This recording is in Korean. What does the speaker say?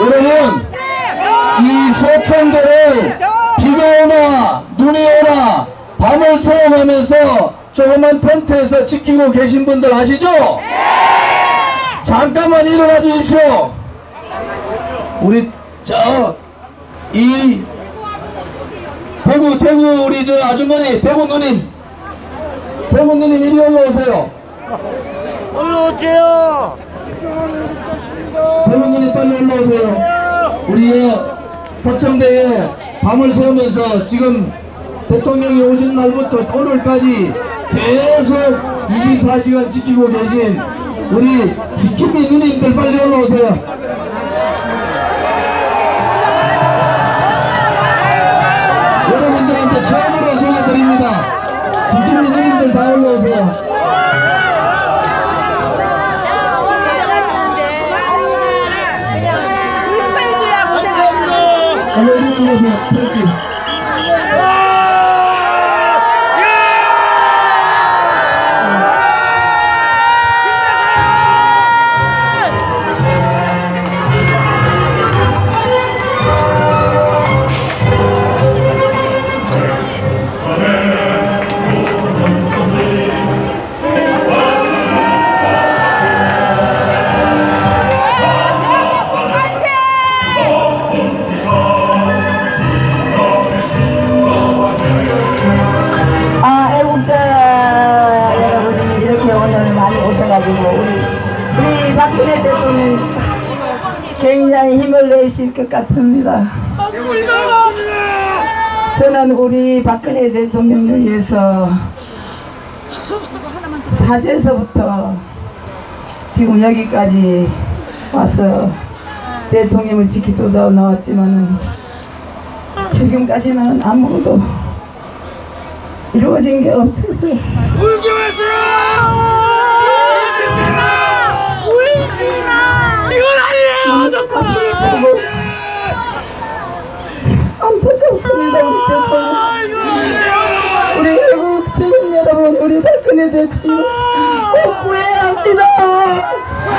여러분 이 소천도를 비가 오나 눈이 오나 밤을 새워가면서 조그만 텐트에서 지키고 계신 분들 아시죠? 잠깐만 일어나 주십시오. 우리 저 이 대구 대구 우리 저 아주머니 대구 누님 대구 누님 이리 올라오세요. 올라오세요. 대구 누님 빨리 올라오세요. 우리 서청대에 밤을 새우면서 지금 대통령이 오신 날부터 오늘까지 계속 24시간 지키고 계신 우리 지킴이 누님들 빨리 빨리 올 오셔가지고 우리 우리 박근혜 대통령 굉장히 힘을 내실 것 같습니다. 저는 우리 박근혜 대통령을 위해서 사죄에서부터 지금 여기까지 와서 대통령을 지키소서 나왔지만은 지금까지는 아무것도 이루어진 게 없어서 우리 박근혜 대